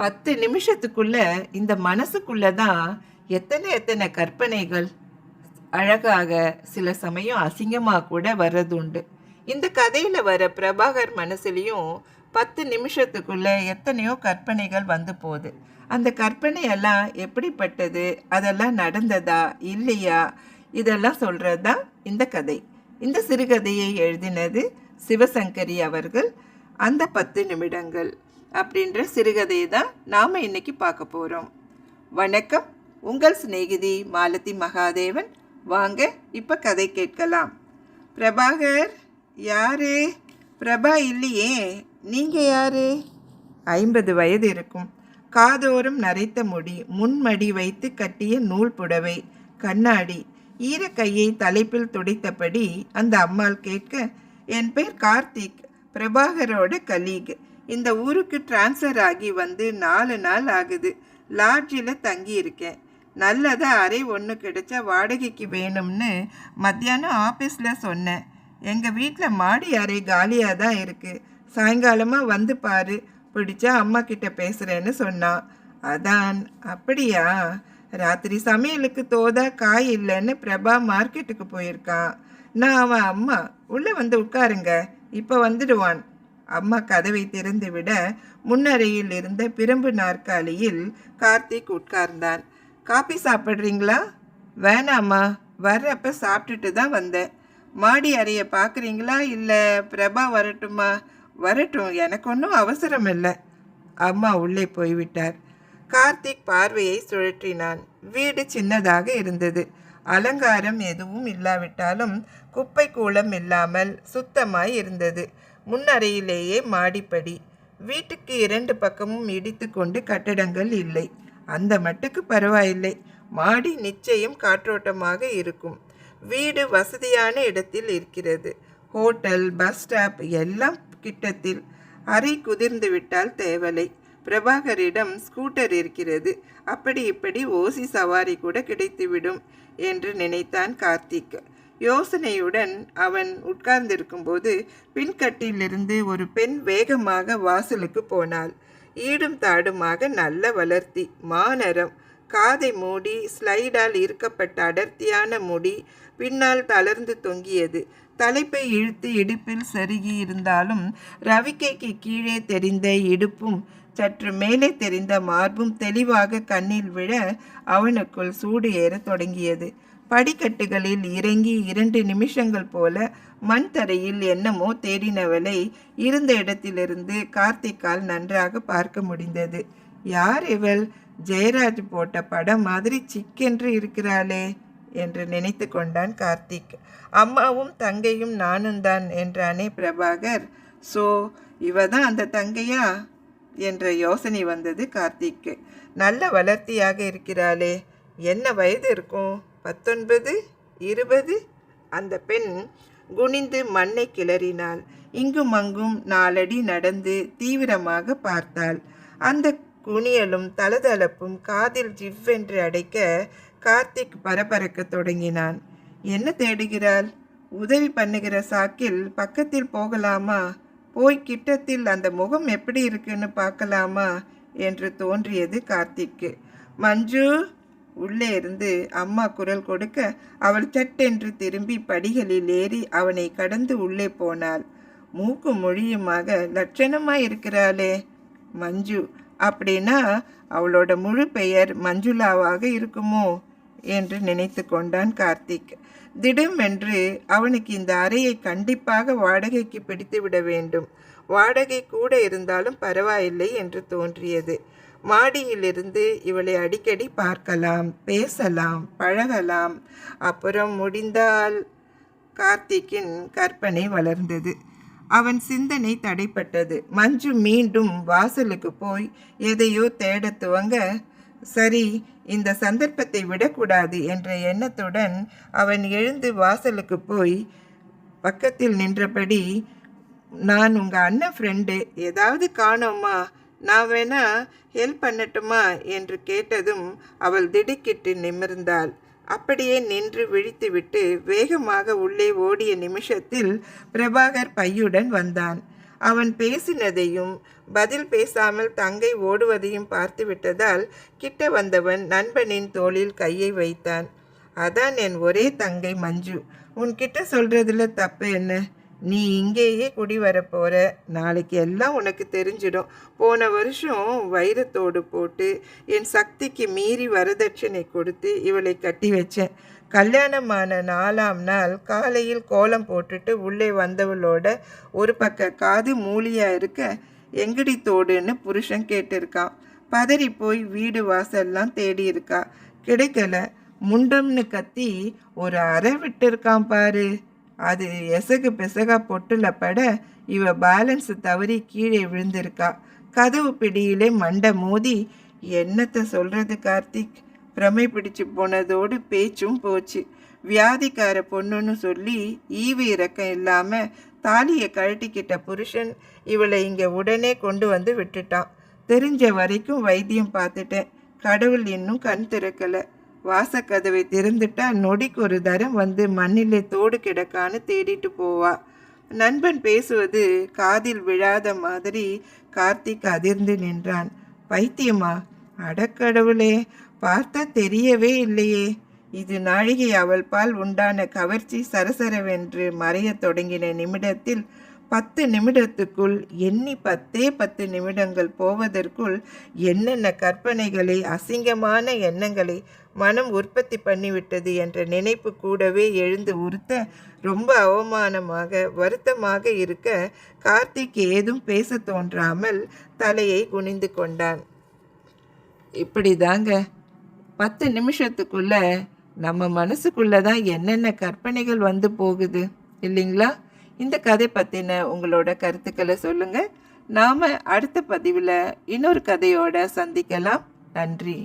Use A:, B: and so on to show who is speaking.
A: பத்து நிமிஷத்துக்குள்ள இந்த மனசுக்குள்ள தான் எத்தனை எத்தனை கற்பனைகள் அழகாக சில சமயம் அசிங்கமாக கூட வர்றதுண்டு. இந்த கதையில் வர பிரபாகர் மனசுலேயும் பத்து நிமிஷத்துக்குள்ள எத்தனையோ கற்பனைகள் வந்து போகுது. அந்த கற்பனையெல்லாம் எப்படிப்பட்டது? அதெல்லாம் நடந்ததா? இல்லையா? இதெல்லாம் சொல்கிறது தான் இந்த கதை. இந்த சிறுகதையை எழுதினது சிவசங்கரி அவர்கள். அந்த பத்து நிமிடங்கள். அப்படின்ற சிறுகதையை தான் நாம் இன்னைக்கு பார்க்க போகிறோம் வணக்கம் உங்கள் சிநேகிதி மாலதி மகாதேவன். வாங்க இப்போ கதை கேட்கலாம். பிரபாகர் யாரு? பிரபா இல்லையே நீங்கள் யாரு? ஐம்பது வயது இருக்கும். காதோறும் நரைத்த முடி முன்மடி வைத்து கட்டிய நூல் புடவை கண்ணாடி ஈரக்கையை தலைப்பில் துடைத்தபடி அந்த அம்மாள் கேட்க என் பேர் கார்த்திக் பிரபாகரோட கலீக் இந்த ஊருக்கு டிரான்ஸ்ஃபர் ஆகி வந்து நாலு நாள் ஆகுது. லாட்ஜில் தங்கியிருக்கேன் நல்லதாக அறை ஒன்று கிடைச்சா வாடகைக்கு வேணும்னு மத்தியானம் ஆஃபீஸில் சொன்னேன். எங்கள் வீட்டில் மாடி அறை காலியாக தான் இருக்குது சாயங்காலமாக வந்து பாரு பிடிச்சா அம்மா கிட்ட பேசுகிறேன்னு சொன்னான். அதான் அப்படியா? ராத்திரி சமையலுக்கு தோதா காய் இல்லைன்னு பிரபா மார்க்கெட்டுக்கு போயிருக்கான். நான் அவன் அம்மா உள்ளே வந்து உட்காருங்க. இப்போ வந்துடுவான். அம்மா கதவை திறந்து விட முன்னறையில் இருந்த பிரம்பு நாற்காலியில் கார்த்திக் உட்கார்ந்தான் காபி சாப்பிட்றீங்களா? வேணாம்மா வர்றப்ப சாப்பிட்டுட்டு தான் வந்தேன். மாடி அறையை பார்க்குறீங்களா? இல்லை பிரபா வரட்டுமா? வரட்டும் எனக்கு ஒன்றும் அவசரம் இல்லை. அம்மா உள்ளே போய்விட்டார். கார்த்திக் பார்வையை சுழற்றினான். வீடு சின்னதாக இருந்தது. அலங்காரம் எதுவும் இல்லாவிட்டாலும் குப்பை கூளம் இல்லாமல் சுத்தமாய் இருந்தது. முன்னறையிலேயே மாடிப்படி. வீட்டுக்கு இரண்டு பக்கமும் இடித்து கொண்டு கட்டடங்கள் இல்லை. அந்த மட்டுக்கு பரவாயில்லை. மாடி நிச்சயம் காற்றோட்டமாக இருக்கும். வீடு வசதியான இடத்தில் இருக்கிறது. ஹோட்டல் பஸ் ஸ்டாப் எல்லாம் கிட்டத்தில். அறை குதிர்ந்து விட்டால் தேவலை. பிரபாகரிடம் ஸ்கூட்டர் இருக்கிறது. அப்படி இப்படி ஓசி சவாரி கூட கிடைத்துவிடும் என்று நினைத்தான் கார்த்திக். யோசனையுடன் அவன் உட்கார்ந்திருக்கும்போது பின்கட்டிலிருந்து ஒரு பெண் வேகமாக வாசலுக்கு போனாள். ஈடும் தாடுமாக நல்ல வளர்த்தி மாநரம் காதை மூடி ஸ்லைடால் இருக்கப்பட்ட அடர்த்தியான முடி பின்னால் தளர்ந்து தொங்கியது. தலைப்பை இழுத்து இடுப்பில் சருகி இருந்தாலும் ரவிக்கைக்கு கீழே தெரிந்த இடுப்பும் சற்று மேலே தெரிந்த மார்பும் தெளிவாக கண்ணில் விழ அவனுக்குள் சூடு ஏறத் தொடங்கியது. படிக்கட்டுகளில் இறங்கி இரண்டு நிமிஷங்கள் போல மண் தரையில் என்னமோ தேடினவளை இருந்த இடத்திலிருந்து கார்த்திக்கால் நன்றாக பார்க்க முடிந்தது. யார் இவள்? ஜெயராஜ் போட்ட படம் மாதிரி சிக்கென்று இருக்கிறாளே என்று நினைத்து கொண்டான் கார்த்திக். அம்மாவும் தங்கையும் நானும் தான் என்றானே பிரபாகர். சோ இவ தான் அந்த தங்கையா? என்ற யோசனை வந்தது கார்த்திக்கு நல்ல வளர்த்தியாக இருக்கிறாளே. என்ன வயது இருக்கும்? பத்தொன்பது இருபது. அந்த பெண் குனிந்து மண்ணை கிளறினாள். இங்கும் அங்கும் நாலடி நடந்து தீவிரமாக பார்த்தாள். அந்த குனியலும் தளதளப்பும் காதில் ஜிவ்வென்று அடைக்க கார்த்திக் பரபரக்க தொடங்கினான். என்ன தேடுகிறாள்? உதவி பண்ணுகிற சாக்கில் பக்கத்தில் போகலாமா? போய் கிட்டத்தில் அந்த முகம் எப்படி இருக்குன்னு பார்க்கலாமா? என்று தோன்றியது கார்த்திக்கு. மஞ்சு உள்ளே இருந்து அம்மா குரல் கொடுக்க அவள் சட்டென்று திரும்பி படிகளில் ஏறி அவனை கடந்து உள்ளே போனாள். மூக்கு மொழியுமாக லட்சணமாய் இருக்கிறாளே மஞ்சு. அப்படின்னா அவளோட முழு பெயர் மஞ்சுளாவாக இருக்குமோ? என்று நினைத்து கொண்டான் கார்த்திக். திடுமென்று அவனுக்கு இந்த அறையை கண்டிப்பாக வாடகைக்கு பிடித்து விட வேண்டும். வாடகை கூட இருந்தாலும் பரவாயில்லை என்று தோன்றியது. மாடியிலிருந்து இவளை அடிக்கடி பார்க்கலாம் பேசலாம் பழகலாம். அப்புறம் முடிந்தால் கார்த்திக்கின் கற்பனை வளர்ந்தது. அவன் சிந்தனை தடைப்பட்டது. மஞ்சு மீண்டும் வாசலுக்கு போய் எதையோ தேடத் துவங்க சரி இந்த சந்தர்ப்பத்தை விடக்கூடாது என்ற எண்ணத்துடன் அவன் எழுந்து வாசலுக்கு போய் பக்கத்தில் நின்றபடி நான் உங்கள் அண்ணன் ஃப்ரெண்டு ஏதாவது காணோமா? நான் வேணா ஹெல்ப் பண்ணட்டுமா? என்று கேட்டதும் அவள் திடுக்கிட்டு நிமிர்ந்தாள். அப்படியே நின்று விழித்துவிட்டு வேகமாக உள்ளே ஓடிய நிமிஷத்தில் பிரபாகர் பையுடன் வந்தான். அவன் பேசினதையும் பதில் பேசாமல் தங்கை ஓடுவதையும் பார்த்து விட்டதால் கிட்ட வந்தவன் நண்பனின் தோளில் கையை வைத்தான். அதான் என் ஒரே தங்கை மஞ்சு. உன்கிட்ட சொல்றதுல தப்பு என்ன? நீ இங்கேயே குடி வரப்போகிற நாளைக்கு எல்லாம் உனக்கு தெரிஞ்சிடும். போன வருஷம் வைரத்தோடு போட்டு என் சக்திக்கு மீறி வரதட்சணை கொடுத்து இவளை கட்டி வச்சேன். கல்யாணமான நாலாம் நாள் காலையில் கோலம் போட்டுட்டு உள்ளே வந்தவளோட ஒரு பக்க காது மூலியாக இருக்க எங்கடி தோடுன்னு புருஷன் கேட்டிருக்கான் பதறி போய் வீடு வாசல்லாம் தேடி இருக்கா. கிடைக்கல. முண்டம்னு கத்தி ஒரு அறை விட்டுருக்கான் பாரு. அது எசகு பெசகா பொட்டுல பட இவ பேலன்ஸ் தவறி கீழே விழுந்திருக்கா. கதவு பிடியிலே மண்டை மோதி என்னத்தை சொல்றது கார்த்திக்? பிரமை பிடிச்சு போனதோடு பேச்சும் போச்சு. வியாதிக்கார பொண்ணுன்னு சொல்லி ஈவு இறக்கம் இல்லாம தாலியை கழட்டிக்கிட்ட புருஷன் இவளை இங்க உடனே கொண்டு வந்து விட்டுட்டான். தெரிஞ்ச வரைக்கும் வைத்தியம் பார்த்துட்டேன். கடவுள் இன்னும் கண் திறக்கலை. வாசக்கதவை திறந்துட்டா நொடிக்கு ஒரு தரம் வந்து மண்ணிலே தோடு கிடக்கான்னு தேடிட்டு போவா. நண்பன் பேசுவது காதில் விழாத மாதிரி கார்த்திக் அதிர்ந்து நின்றான். பைத்தியமா அடக்கடவுளே பார்த்தா தெரியவே இல்லையே. இது நாழிகை அவள் பால் உண்டான கவர்ச்சி சரசரவென்று மறையத் தொடங்கின நிமிடத்தில் பத்து நிமிடத்துக்குள் எண்ணி பத்தே பத்து நிமிடங்கள் போவதற்குள் என்னென்ன கற்பனைகளை அசிங்கமான எண்ணங்களை மனம் உற்பத்தி பண்ணிவிட்டது என்ற நினைப்பு கூடவே எழுந்து உறுத்த ரொம்ப அவமானமாக வருத்தமாக இருக்க கார்த்திக் ஏதும் பேச தோன்றாமல் தலையை குனிந்து கொண்டான். இப்படி தாங்க. பத்து நிமிஷத்துக்குள்ள நம்ம மனசுக்குள்ளே தான் என்னென்ன கற்பனைகள் வந்து போகுது இல்லைங்களா? இந்த கதை பற்றின உங்களோட கருத்துக்களை சொல்லுங்கள் நாம் அடுத்த பதிவில் இன்னொரு கதையோட சந்திக்கலாம். நன்றி.